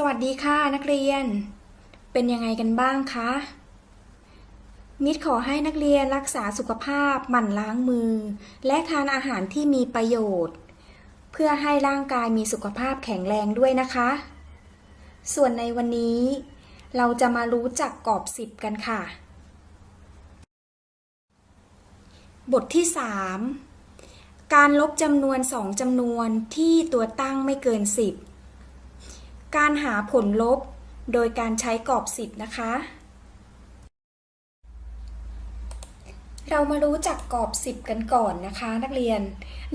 สวัสดีค่ะนักเรียน เป็นยังไงกันบ้างคะมิตรขอให้นักเรียนรักษาสุขภาพหมั่นล้างมือ และทานอาหารที่มีประโยชน์ เพื่อให้ร่างกายมีสุขภาพแข็งแรงด้วยนะคะ ส่วนในวันนี้ เราจะมารู้จักกรอบสิบกันค่ะ บทที่ 3 การลบจำนวนสองจำนวนที่ตัวตั้งไม่เกิน 10 การหาผลลบโดยการใช้กรอบสิบนะคะ เรามารู้จักกรอบสิบกันก่อนนะคะ นักเรียน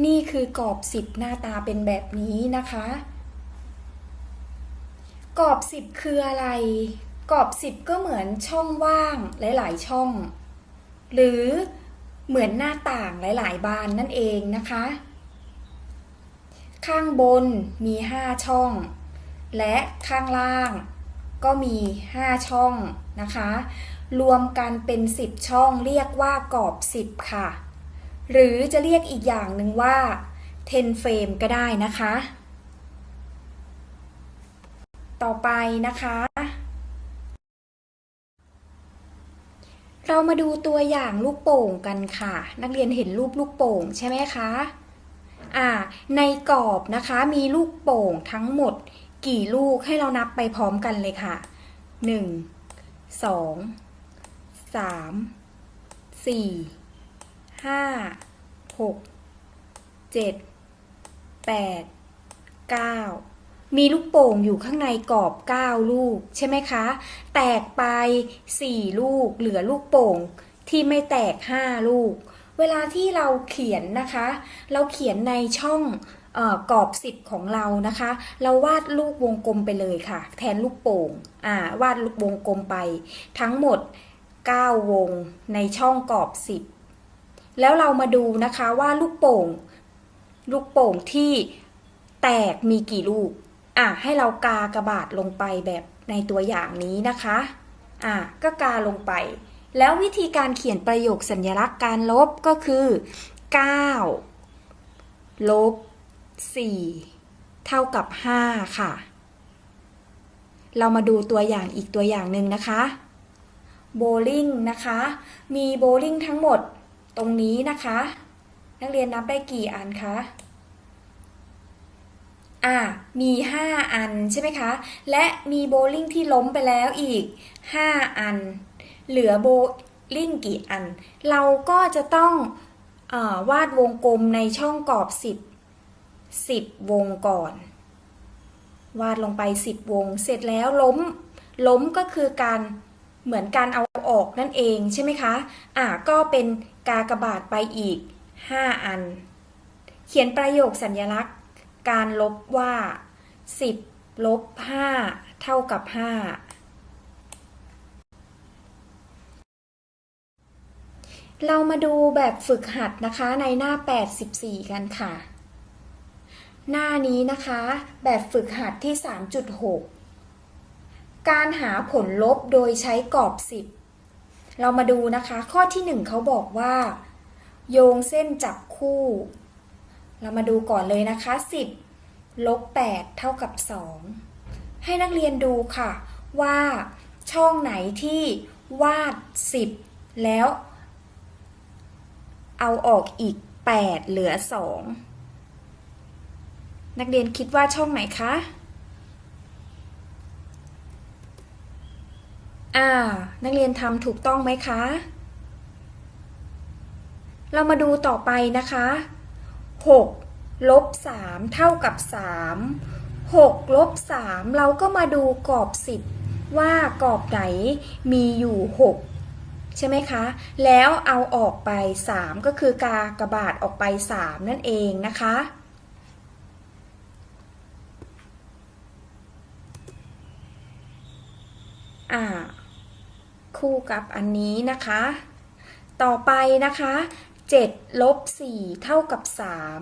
นี่คือกรอบสิบหน้าตาเป็นแบบนี้นะคะ กรอบสิบคืออะไร กรอบสิบก็เหมือนช่องว่างหลาย ๆ ช่อง หรือเหมือนหน้าต่างหลาย ๆ บานนั่นเองนะคะ ข้างบนมี 5 ช่อง และข้างล่างก็มี 5 ช่องนะคะ รวมกันเป็น 10 ช่องเรียกว่ากรอบ 10 ค่ะ หรือจะเรียกอีกอย่างหนึ่งว่า 10 เฟรมก็ได้นะคะ ต่อไปนะคะ เรามาดูตัวอย่างลูกโป่งกันค่ะ นักเรียนเห็นรูปลูกโป่งใช่ไหมคะอ่าในกรอบนะคะมีลูกโป่งทั้งหมด กี่ลูกให้เรานับไปพร้อมกันเลยค่ะหนึ่งสองสามสี่ห้าหกเจ็ดแปดเก้ามีลูกโป่งอยู่ข้างในกรอบ9ลูกใช่ไหมคะ แตกไป4ลูกเหลือลูกโป่งที่ไม่แตก5ลูก เวลาที่เราเขียนนะคะ เราเขียนในช่อง กรอบ 10 ของเรานะคะ เราวาดลูกวงกลมไปเลยค่ะ แทนลูกโป่งอ่าวาดลูกวงกลมไป ทั้งหมด 9 วงในช่องกรอบ 10 แล้วเรามาดูนะคะว่าลูกโป่ง ลูกโป่งที่แตกมีกี่ลูกอะให้เรากากระบาดลงไปแบบในตัวอย่างนี้นะคะอะก็กาลงไป แล้ววิธีการเขียนประโยคสัญลักษณ์การลบก็คือ 9 ลบ 4 เท่ากับ 5 ค่ะ เรามาดูตัวอย่างอีกตัวอย่างหนึ่งนะคะโบลิ่งนะคะ มีโบลิ่งทั้งหมดตรงนี้นะคะ นักเรียนนับได้กี่อันคะอ่ามี 5 อันใช่ไหมคะ และมีโบลิ่งที่ล้มไปแล้วอีก 5 อัน เหลือโบลิ่งกี่อัน เราก็จะต้องอวาดวงกลมในช่องกรอบ 10 10 วงก่อน วาดลงไป 10 วง เสร็จแล้วล้ม ล้มก็คือการเหมือนการเอาออกนั่นเองใช่ไหมคะ อ่าก็เป็นกากบาทไปอีก 5 อัน เขียนประโยคสัญลักษณ์ การลบว่า 10 ลบ 5 เท่ากับ 5 เรามาดูแบบฝึกหัดนะคะในหน้า 84 กันค่ะ หน้านี้นะคะ แบบฝึกหัดที่ 3.6 การหาผลลบโดยใช้กรอบ 10 เรามาดูนะคะ ข้อที่ 1เขาบอกว่า โยงเส้นจับคู่ เรามาดูก่อนเลยนะคะ 10 ลบ 8 เท่ากับ 2 ให้นักเรียนดูค่ะ ว่าช่องไหนที่วาด 10 แล้ว เอาออกอีก 8 เหลือ 2 นักเรียนคิดว่าช่องไหนคะ อ่า นักเรียนทำถูกต้องไหมคะ เรามาดูต่อไปนะคะ 6 ลบ 3 เท่ากับ 3 6ลบ3เราก็มาดูกรอบ 10 ว่ากรอบไหนมีอยู่ 6 ใช่ไหมคะ แล้วเอาออกไป 3 ก็คือกากระบาดออกไป 3 นั่นเองนะคะ อ่า คู่กับอันนี้นะคะ ต่อไปนะคะ7ลบ4เท่ากับ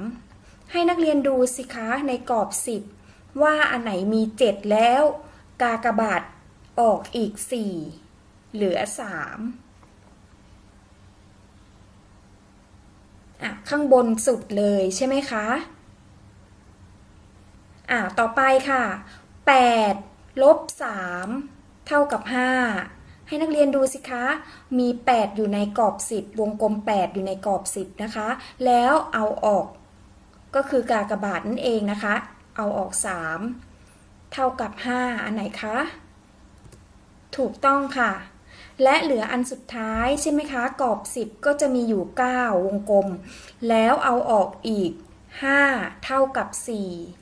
3 ให้นักเรียนดูสิคะในกรอบ 10 ว่าอันไหนมี 7 แล้ว กากบาทออกอีก 4 เหลือ 3อะข้างบนสุดเลยใช่ไหมคะ อะต่อไปค่ะ 8 ลบสาม เท่ากับห้าให้นักเรียนดูสิคะ มี 8 อยู่ในกรอบ 10 วงกลม 8 อยู่ในกรอบ 10 นะคะ แล้วเอาออก ก็คือกากบาทนั่นเองนะคะ เอาออก 3 เท่ากับ 5 อันไหนคะ ถูกต้องค่ะ และเหลืออันสุดท้ายใช่ไหมคะ กรอบ 10 ก็จะมีอยู่ 9 วงกลม แล้วเอาออกอีก 5 เท่ากับ 4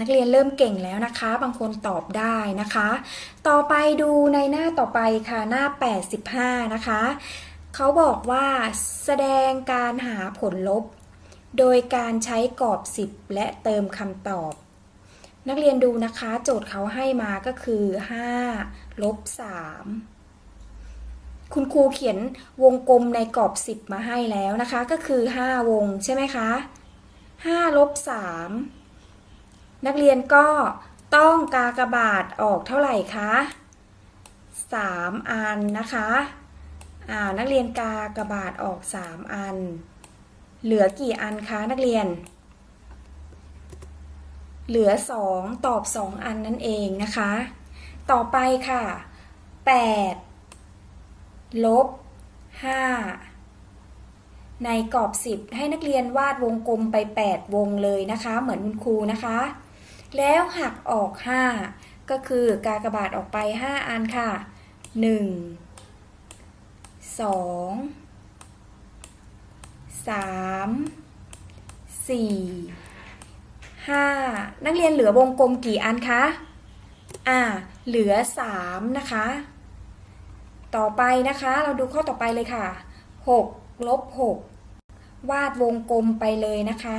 นักเรียนเริ่มเก่งแล้วนะคะ บางคนตอบได้นะคะ ต่อไปดูในหน้าต่อไปค่ะหน้า 85 นะคะ เขาบอกว่าแสดงการหาผลลบ โดยการใช้กรอบ 10 และเติมคำตอบ นักเรียนดูนะคะ โจทย์เขาให้มาก็คือ5ลบ3คุณครูเขียนวงกลมในกรอบ 10 มาให้แล้วนะคะ ก็คือ 5 วงใช่ไหมคะ5ลบ3 นักเรียนก็ต้องกากบาทออกเท่าไหร่คะ3 อันนะคะอ่านักเรียนกากบาทออก 3 อัน เหลือกี่อันคะนักเรียน เหลือ 2 ตอบ 2 อันนั่นเองนะคะ ต่อไปค่ะ 8 ลบ 5 ในกรอบ 10 ให้นักเรียนวาดวงกลมไป 8 วงเลยนะคะ เหมือนคุณครูนะคะ แล้วหักออก 5 ก็คือกากบาทออกไป 5 อันค่ะ 1 2 3 4 5 นักเรียนเหลือวงกลมกี่อันคะ อ่า เหลือ 3 นะคะ ต่อไปนะคะ เราดูข้อต่อไปเลยค่ะ 6 ลบ 6 วาดวงกลมไปเลยนะคะ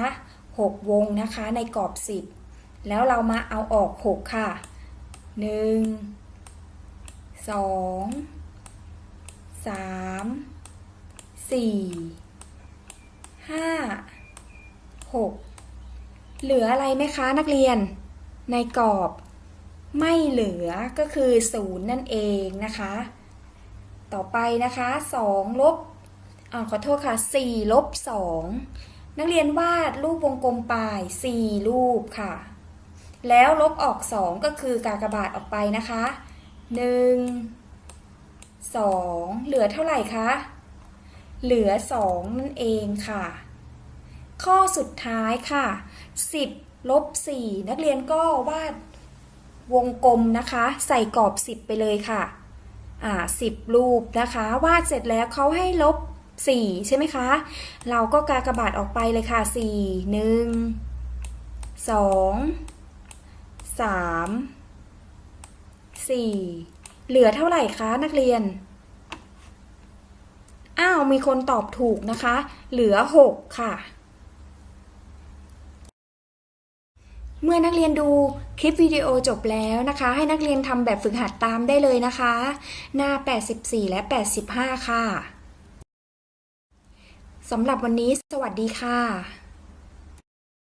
6 วงนะคะในกรอบ 10 แล้วเรามาเอาออก 6 ค่ะ 1 2 3 4 5 6 เหลืออะไรไหมคะนักเรียน ในกรอบไม่เหลือก็คือ0นั่นเองนะคะ ต่อไปนะคะ2ลบอ่าขอโทษค่ะ4ลบ2นักเรียนวาดรูปวงกลมปลาย 4 รูปค่ะ แล้วลบออก 2 ก็คือกากบาทออกไปนะคะ 1 2 เหลือเท่าไหร่คะ เหลือ 2 นั่นเองค่ะ ข้อสุดท้ายค่ะ 10ลบ4นักเรียนก็วาดวงกลมนะคะ ใส่กรอบ 10 ไปเลยค่ะ อ่า10 รูปนะคะ วาดเสร็จแล้วเขาให้ลบ 4 ใช่ไหมคะ เราก็กากบาทออกไปเลยค่ะ 4 1 2 3 4เหลือเท่าไหร่คะนักเรียน อ้าว มีคนตอบถูกนะคะ เหลือ6ค่ะ เมื่อนักเรียนดูคลิปวิดีโอจบแล้วนะคะ ให้นักเรียนทำแบบฝึกหัดตามได้เลยนะคะ หน้า 84 และ 85 ค่ะสำหรับวันนี้สวัสดีค่ะ